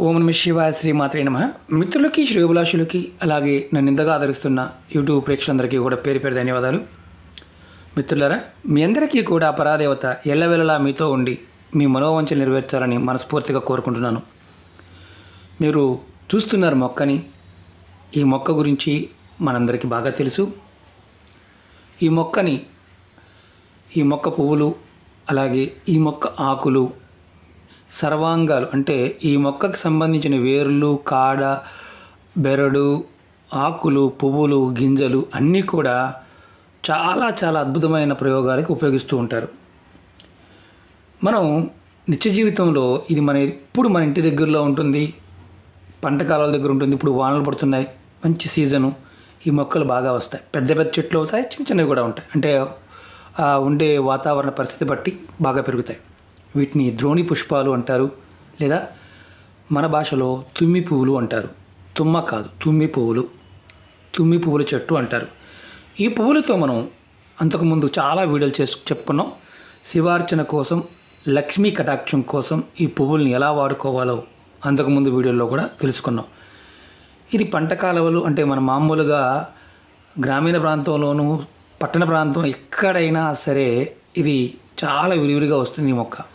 ఓం నమ శివాయ శ్రీమాత్రే నమ. మిత్రులకి శ్రేయోభిలాషులకి అలాగే నన్ను ఇంతగా ఆదరిస్తున్న యూట్యూబ్ ప్రేక్షకులందరికీ కూడా పేరు పేరు ధన్యవాదాలు. మిత్రులారా మీ అందరికీ కూడా ఆ పరాదేవత ఎల్లవెల్లలా మీతో ఉండి మీ మనోవంచలు నెరవేర్చాలని మనస్ఫూర్తిగా కోరుకుంటున్నాను. మీరు చూస్తున్నారు మొక్కని. ఈ మొక్క గురించి మనందరికీ బాగా తెలుసు. ఈ మొక్కని ఈ మొక్క పువ్వులు అలాగే ఈ మొక్క ఆకులు సర్వాంగాలు. అంటే ఈ మొక్కకు సంబంధించిన వేర్లు కాడ బెరడు ఆకులు పువ్వులు గింజలు అన్నీ కూడా చాలా చాలా అద్భుతమైన ప్రయోగాలకు ఉపయోగిస్తూ ఉంటారు. మనం నిత్య జీవితంలో ఇది మన ఎప్పుడు మన ఇంటి దగ్గరలో ఉంటుంది. పంట కాలాల దగ్గర ఉంటుంది. ఇప్పుడు వానలు పడుతున్నాయి. మంచి సీజను. ఈ మొక్కలు బాగా వస్తాయి. పెద్ద పెద్ద చెట్లు అవుతాయి. చిన్న చిన్నవి కూడా ఉంటాయి. అంటే ఉండే వాతావరణ పరిస్థితి బట్టి బాగా పెరుగుతాయి. వీటిని ద్రోణి పుష్పాలు అంటారు లేదా మన భాషలో తుమ్మి పువ్వులు అంటారు. తుమ్మ కాదు తుమ్మి పువ్వులు. తుమ్మి పువ్వుల చెట్టు అంటారు. ఈ పువ్వులతో మనం అంతకుముందు చాలా వీడియోలు చేసు చెప్పుకున్నాం. శివార్చన కోసం లక్ష్మీ కటాక్షం కోసం ఈ పువ్వుల్ని ఎలా వాడుకోవాలో అంతకుముందు వీడియోలో కూడా తెలుసుకున్నాం. ఇది పంట కాలువలు అంటే మన మామూలుగా గ్రామీణ ప్రాంతంలోనూ పట్టణ ప్రాంతం ఎక్కడైనా సరే ఇది చాలా విరివిరిగా వస్తుంది ఈ మొక్క.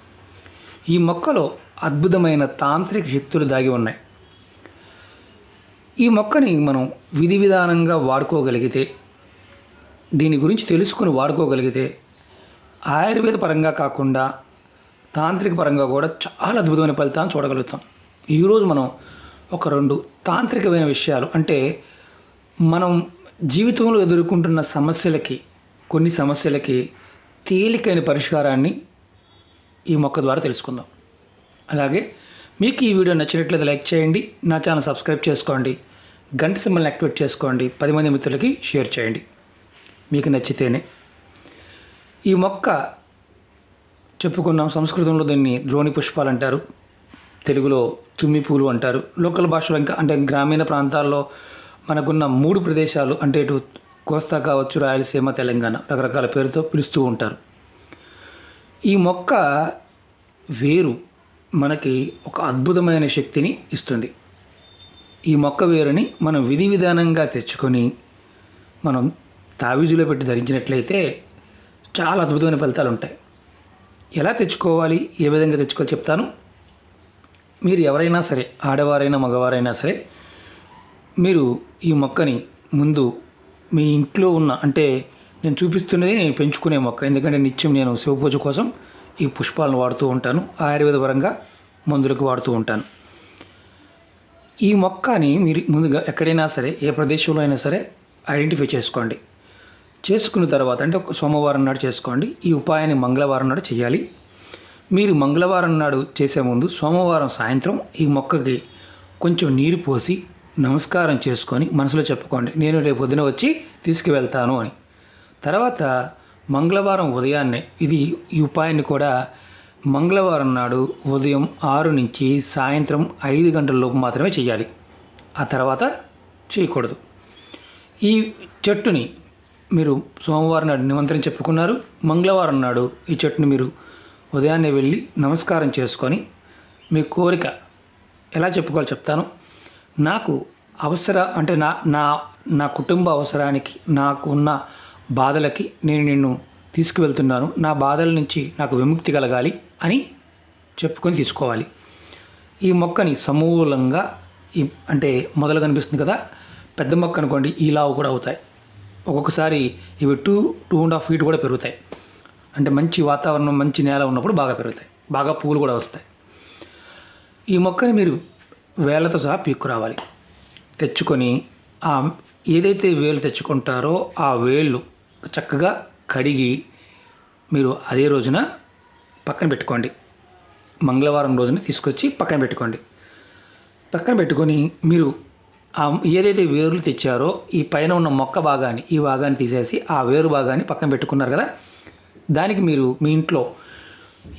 ఈ మొక్కలో అద్భుతమైన తాంత్రిక శక్తులు దాగి ఉన్నాయి. ఈ మొక్కని మనం విధి విధానంగా వాడుకోగలిగితే దీని గురించి తెలుసుకుని వాడుకోగలిగితే ఆయుర్వేద పరంగా కాకుండా తాంత్రిక పరంగా కూడా చాలా అద్భుతమైన ఫలితాన్ని చూడగలుగుతాం. ఈరోజు మనం ఒక రెండు తాంత్రికమైన విషయాలు అంటే మనం జీవితంలో ఎదుర్కొంటున్న సమస్యలకి కొన్ని సమస్యలకి తేలికైన పరిష్కారాన్ని ఈ మొక్క ద్వారా తెలుసుకుందాం. అలాగే మీకు ఈ వీడియో నచ్చినట్లయితే లైక్ చేయండి నా ఛానల్ సబ్స్క్రైబ్ చేసుకోండి గంట సింబల్ని యాక్టివేట్ చేసుకోండి పది మంది మిత్రులకి షేర్ చేయండి. మీకు నచ్చితేనే. ఈ మొక్క చెప్పుకున్నాం సంస్కృతంలో దీన్ని ద్రోణి పుష్పాలు అంటారు తెలుగులో తుమ్మి పూలు అంటారు లోకల్ భాషలో ఇంకా అంటే గ్రామీణ ప్రాంతాల్లో మనకున్న మూడు ప్రదేశాలు అంటే ఇటు కోస్తా కావచ్చు రాయలసీమ తెలంగాణ రకరకాల పేరుతో పిలుస్తూ ఉంటారు. ఈ మొక్క వేరు మనకి ఒక అద్భుతమైన శక్తిని ఇస్తుంది. ఈ మొక్క వేరుని మనం విధి విధానంగా తెచ్చుకొని మనం తావీజులో పెట్టి ధరించినట్లయితే చాలా అద్భుతమైన ఫలితాలు ఉంటాయి. ఎలా తెచ్చుకోవాలి? ఏ విధంగా తెచ్చుకోవాలి చెప్తాను. మీరు ఎవరైనా సరే ఆడవారైనా మగవారైనా సరే మీరు ఈ మొక్కని ముందు మీ ఇంట్లో ఉన్న అంటే నేను చూపిస్తున్నది నేను పెంచుకునే మొక్క. ఎందుకంటే నిత్యం నేను శివపూజ కోసం ఈ పుష్పాలను వాడుతూ ఉంటాను. ఆయుర్వేద పరంగా మందులకు వాడుతూ ఉంటాను. ఈ మొక్కని మీరు ముందుగా ఎక్కడైనా సరే ఏ ప్రదేశంలో అయినా సరే ఐడెంటిఫై చేసుకోండి. చేసుకున్న తర్వాత అంటే ఒక సోమవారం నాడు చేసుకోండి. ఈ ఉపాయాన్ని మంగళవారం నాడు చేయాలి. మీరు మంగళవారం నాడు చేసే ముందు సోమవారం సాయంత్రం ఈ మొక్కకి కొంచెం నీరు పోసి నమస్కారం చేసుకొని మనసులో చెప్పుకోండి. నేను రేపు పొద్దున వచ్చి తీసుకువెళ్తాను అని. తర్వాత మంగళవారం ఉదయాన్నే ఇది ఈ ఉపాయాన్ని కూడా మంగళవారం నాడు ఉదయం ఆరు నుంచి సాయంత్రం ఐదు గంటల లోపు మాత్రమే చేయాలి ఆ తర్వాత చేయకూడదు. ఈ చెట్టుని మీరు సోమవారం నాడు నిమంత్రణ చెప్పుకున్నారు. మంగళవారం నాడు ఈ చెట్టుని మీరు ఉదయాన్నే వెళ్ళి నమస్కారం చేసుకొని మీ కోరిక ఎలా చెప్పుకోవాలో చెప్తాను. నాకు అవసర అంటే నా నా నా కుటుంబ అవసరానికి నాకు ఉన్న బాధలకి నేను నిన్ను తీసుకువెళ్తున్నాను. నా బాధల నుంచి నాకు విముక్తి కలగాలి అని చెప్పుకొని తీసుకోవాలి. ఈ మొక్కని సమూలంగా ఈ అంటే మొదలు కనిపిస్తుంది కదా పెద్ద మొక్క అనుకోండి ఈ కూడా అవుతాయి. ఒక్కొక్కసారి ఇవి two two and half feet కూడా పెరుగుతాయి. అంటే మంచి వాతావరణం మంచి నేల ఉన్నప్పుడు బాగా పెరుగుతాయి. బాగా పువ్వులు కూడా వస్తాయి. ఈ మొక్కని మీరు వేలతో సహా పీక్కురావాలి. తెచ్చుకొని ఆ ఏదైతే వేలు తెచ్చుకుంటారో ఆ వేళ్ళు చక్కగా కడిగి మీరు అదే రోజున పక్కన పెట్టుకోండి. మంగళవారం రోజున తీసుకొచ్చి పక్కన పెట్టుకోండి. పక్కన పెట్టుకొని మీరు ఆ ఏదైతే వేర్లు తెచ్చారో ఈ పైన ఉన్న మొక్క భాగాన్ని ఈ భాగాన్ని తీసేసి ఆ వేరు భాగాన్ని పక్కన పెట్టుకున్నారు కదా? దానికి మీరు మీ ఇంట్లో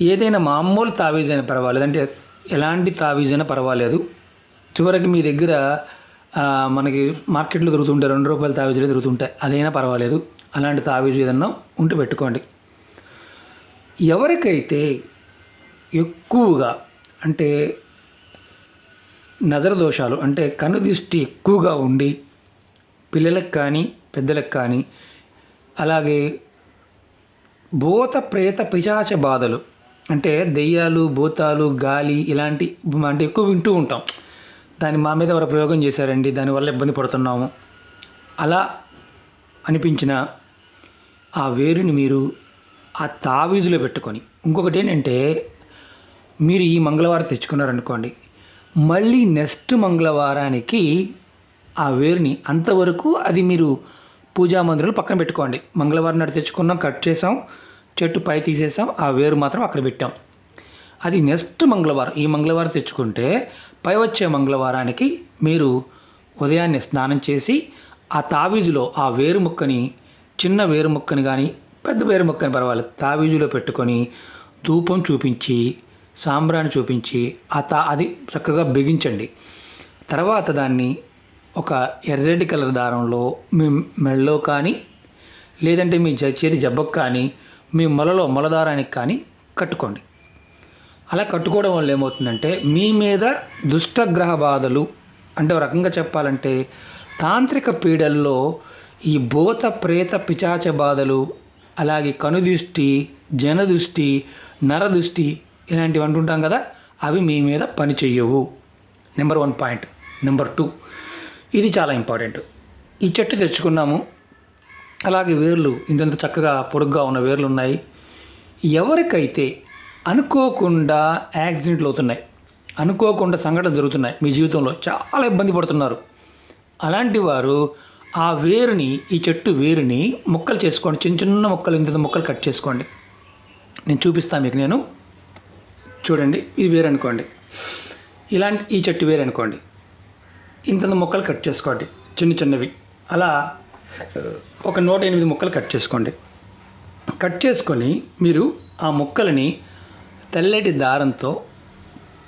ఏదైనా మామూలు తావీజ్ అయినా పర్వాలేదు. అంటే ఎలాంటి తావీజ్ అయినా పర్వాలేదు. చివరికి మీ దగ్గర మనకి మార్కెట్లో దొరుకుతుంటాయి. రెండు రూపాయల తావీజులు దొరుకుతుంటాయి. అదైనా పర్వాలేదు. అలాంటి తావీజు ఏదన్నా ఉంటే పెట్టుకోండి. ఎవరికైతే ఎక్కువగా అంటే నజర దోషాలు అంటే కన్ను దృష్టి ఎక్కువగా ఉండి పిల్లలకు కానీ పెద్దలకు కానీ అలాగే భూత ప్రేత పిశాచ బాధలు అంటే దెయ్యాలు భూతాలు గాలి ఇలాంటి అంటే ఎక్కువ వింటూ ఉంటాం. దాన్ని మా మీద ఎవరు ప్రయోగం చేశారండి దానివల్ల ఇబ్బంది పడుతున్నాము. అలా అనిపించిన ఆ వేరుని మీరు ఆ తావీజులో పెట్టుకొని ఇంకొకటి ఏంటంటే మీరు ఈ మంగళవారం తెచ్చుకున్నారనుకోండి మళ్ళీ నెక్స్ట్ మంగళవారానికి ఆ వేరుని అంతవరకు అది మీరు పూజా మందిరంలో పక్కన పెట్టుకోండి. మంగళవారం నాడు తెచ్చుకున్నాం కట్ చేసాం చెట్టు పై తీసేసాం ఆ వేరు మాత్రం అక్కడ పెట్టాం. అది నెక్స్ట్ మంగళవారం ఈ మంగళవారం తెచ్చుకుంటే పై వచ్చే మంగళవారానికి మీరు ఉదయాన్నే స్నానం చేసి ఆ తావీజులో ఆ వేరు ముక్కని చిన్న వేరు ముక్కని కానీ పెద్ద వేరు ముక్కని పర్వాలేదు. తావీజులో పెట్టుకొని ధూపం చూపించి సాంబ్రాన్ని చూపించి ఆ తా అది చక్కగా బిగించండి. తర్వాత దాన్ని ఒక ఎర్రటి కలర్ దారంలో మీ మెళ్ళలో కానీ లేదంటే మీ చేతి జబ్బకు కానీ మీ మొలలో మొలదారానికి కానీ కట్టుకోండి. అలా కట్టుకోవడం వల్ల ఏమవుతుందంటే మీ మీద దుష్టగ్రహ బాధలు అంటే ఒక రకంగా చెప్పాలంటే తాంత్రిక పీడల్లో ఈ భూత ప్రేత పిచాచ బాధలు అలాగే కనుదృష్టి జనదృష్టి నరదృష్టి ఇలాంటివి అంటుంటాం కదా అవి మీ మీద పని చెయ్యవు. Number one point number two ఇది చాలా ఇంపార్టెంట్ ఈ చెట్టు తెచ్చుకున్నాము. అలాగే వేర్లు ఇంతంత చక్కగా పొడుగ్గా ఉన్న వేర్లు ఉన్నాయి. ఎవరికైతే అనుకోకుండా యాక్సిడెంట్లు అవుతున్నాయి అనుకోకుండా సంఘటనలు జరుగుతున్నాయి మీ జీవితంలో చాలా ఇబ్బంది పడుతున్నారు అలాంటి వారు ఆ వేరుని ఈ చెట్టు వేరుని ముక్కలు చేసుకోండి. చిన్న చిన్న ముక్కలు ఇంత ముక్కలు కట్ చేసుకోండి. నేను చూపిస్తాను మీకు నేను. చూడండి ఇది వేరు అనుకోండి. ఇలాంటి ఈ చెట్టు వేరు అనుకోండి. ఇంత ముక్కలు కట్ చేసుకోండి. చిన్న చిన్నవి. అలా ఒక నూట ఎనిమిది ముక్కలు కట్ చేసుకోండి. కట్ చేసుకొని మీరు ఆ ముక్కలని తెల్లటి దారంతో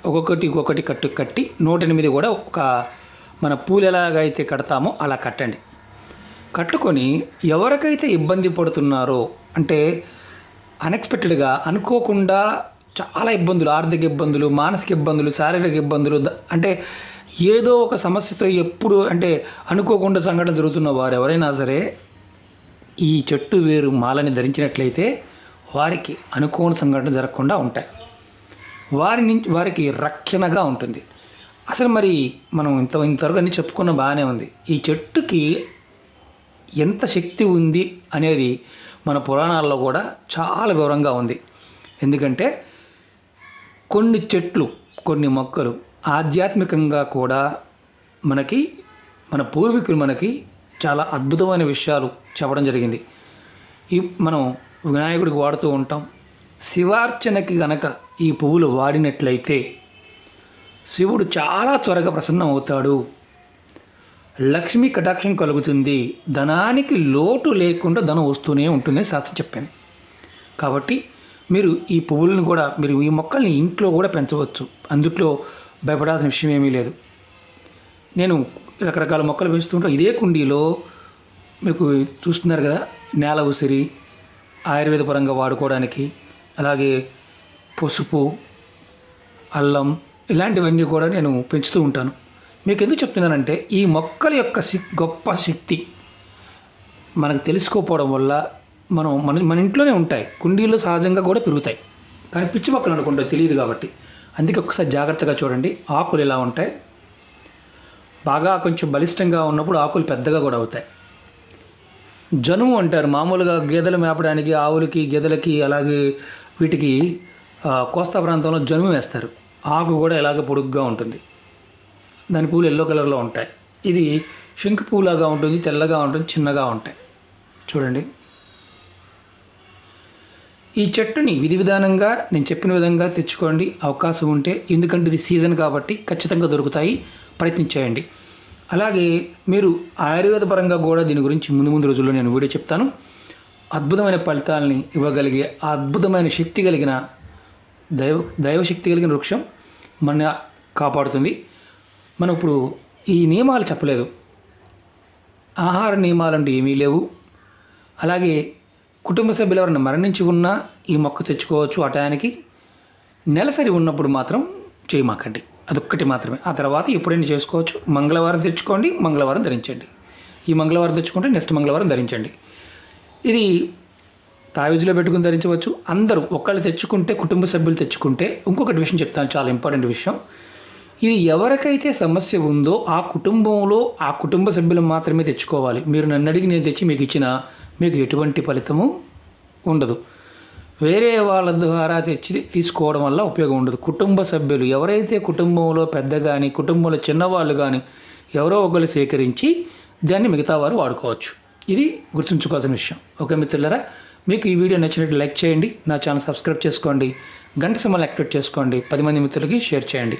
ఒక్కొక్కటి ఒక్కొక్కటి కట్టు కట్టి నూట ఎనిమిది కూడా ఒక మన పూలు ఎలాగైతే కడతామో అలా కట్టండి. కట్టుకొని ఎవరికైతే ఇబ్బంది పడుతున్నారో అంటే అన్ఎక్స్పెక్టెడ్గా అనుకోకుండా చాలా ఇబ్బందులు ఆర్థిక ఇబ్బందులు మానసిక ఇబ్బందులు శారీరక ఇబ్బందులు అంటే ఏదో ఒక సమస్యతో ఎప్పుడు అంటే అనుకోకుండా సంఘటన జరుగుతున్న వారు ఎవరైనా సరే ఈ చెట్టు వేరు మాలని ధరించినట్లయితే వారికి అనుకోని సంఘటన జరగకుండా ఉంటాయి. వారి నుంచి వారికి రక్షణగా ఉంటుంది. అసలు మరి మనం ఇంత ఇంతవరకు అన్నీ చెప్పుకున్న బాగానే ఉంది. ఈ చెట్టుకి ఎంత శక్తి ఉంది అనేది మన పురాణాల్లో కూడా చాలా వివరంగా ఉంది. ఎందుకంటే కొన్ని చెట్లు కొన్ని మొక్కలు ఆధ్యాత్మికంగా కూడా మనకి మన పూర్వీకులు మనకి చాలా అద్భుతమైన విషయాలు చెప్పడం జరిగింది. ఈ మనం వినాయకుడికి వాడుతూ ఉంటాం. శివార్చనకి గనక ఈ పువ్వులు వాడినట్లయితే శివుడు చాలా త్వరగా ప్రసన్నం అవుతాడు లక్ష్మీ కటాక్షం కలుగుతుంది. ధనానికి లోటు లేకుండా ధనం వస్తూనే ఉంటుందని శాస్త్రం చెప్పాను కాబట్టి మీరు ఈ పువ్వులను కూడా మీరు ఈ మొక్కల్ని ఇంట్లో కూడా పెంచవచ్చు. అందుట్లో భయపడాల్సిన విషయం ఏమీ లేదు. నేను రకరకాల మొక్కలు పెంచుతుంటా. ఇదే కుండీలో మీకు చూస్తున్నారు కదా నేల ఉసిరి ఆయుర్వేద పరంగా వాడుకోవడానికి అలాగే పసుపు అల్లం ఇలాంటివన్నీ కూడా నేను పెంచుతూ ఉంటాను. మీకు ఎందుకు చెప్తున్నానంటే ఈ మొక్కల యొక్క గొప్ప శక్తి మనకు తెలుసుకోపోవడం వల్ల మనం మన మన ఇంట్లోనే ఉంటాయి. కుండీల్లో సహజంగా కూడా పెరుగుతాయి. కానీ పిచ్చి మొక్కలు అనుకుంటే తెలియదు కాబట్టి. అందుకే ఒకసారి జాగ్రత్తగా చూడండి. ఆకులు ఎలా ఉంటాయి? బాగా కొంచెం బలిష్టంగా ఉన్నప్పుడు ఆకులు పెద్దగా కూడా అవుతాయి. జనుము అంటారు. మామూలుగా గేదెలు మేపడానికి ఆవులకి గేదెలకి అలాగే వీటికి కోస్తా ప్రాంతంలో జనుము వేస్తారు. ఆకు కూడా ఇలాగ పొడుగ్గా ఉంటుంది. దాని పూలు ఎల్లో కలర్లో ఉంటాయి. ఇది శంకు పూలాగా ఉంటుంది తెల్లగా ఉంటుంది చిన్నగా ఉంటాయి. చూడండి. ఈ చెట్టుని విధి విధానంగా నేను చెప్పిన విధంగా తెచ్చుకోండి. అవకాశం ఉంటే ఎందుకంటే ఇది సీజన్ కాబట్టి ఖచ్చితంగా దొరుకుతాయి. ప్రయత్నించేయండి అలాగే మీరు ఆయుర్వేద పరంగా కూడా దీని గురించి ముందు ముందు రోజుల్లో నేను వీడియో చెప్తాను. అద్భుతమైన ఫలితాలని ఇవ్వగలిగే అద్భుతమైన శక్తి కలిగిన దైవ దైవశక్తి కలిగిన వృక్షం మన కాపాడుతుంది. మనం ఇప్పుడు ఈ నియమాలు చెప్పలేదు. ఆహార నియమాలు అంటే ఏమీ లేవు. అలాగే కుటుంబ సభ్యులు ఎవరైనా మరణించి ఉన్నా ఈ మొక్క తెచ్చుకోవచ్చు ఆ టయానికి. నెలసరి ఉన్నప్పుడు మాత్రం చేయమాకండి. అదొక్కటి మాత్రమే. ఆ తర్వాత ఎప్పుడైనా చేసుకోవచ్చు. మంగళవారం తెచ్చుకోండి మంగళవారం ధరించండి. ఈ మంగళవారం తెచ్చుకుంటే నెక్స్ట్ మంగళవారం ధరించండి. ఇది తావిజులో పెట్టుకుని ధరించవచ్చు. అందరూ ఒకళ్ళు తెచ్చుకుంటే కుటుంబ సభ్యులు తెచ్చుకుంటే ఇంకొకటి విషయం చెప్తాను. చాలా ఇంపార్టెంట్ విషయం. ఇది ఎవరికైతే సమస్య ఉందో ఆ కుటుంబంలో ఆ కుటుంబ సభ్యులు మాత్రమే తెచ్చుకోవాలి. మీరు నన్ను అడిగి నేను తెచ్చి మీకు ఇచ్చిన మీకు ఎటువంటి ఫలితము ఉండదు. వేరే వాళ్ళ ద్వారా తెచ్చి తీసుకోవడం వల్ల ఉపయోగం ఉండదు. కుటుంబ సభ్యులు ఎవరైతే కుటుంబంలో పెద్ద కానీ కుటుంబంలో చిన్నవాళ్ళు కానీ ఎవరో ఒకరు సేకరించి దాన్ని మిగతా వారు వాడుకోవచ్చు. ఇది గుర్తుంచుకోవాల్సిన విషయం. ఓకే మిత్రులరా మీకు ఈ వీడియో నచ్చినట్టు లైక్ చేయండి. నా ఛానల్ సబ్స్క్రైబ్ చేసుకోండి. గంట సమయాలు యాక్టివేట్ చేసుకోండి. పది మంది మిత్రులకి షేర్ చేయండి.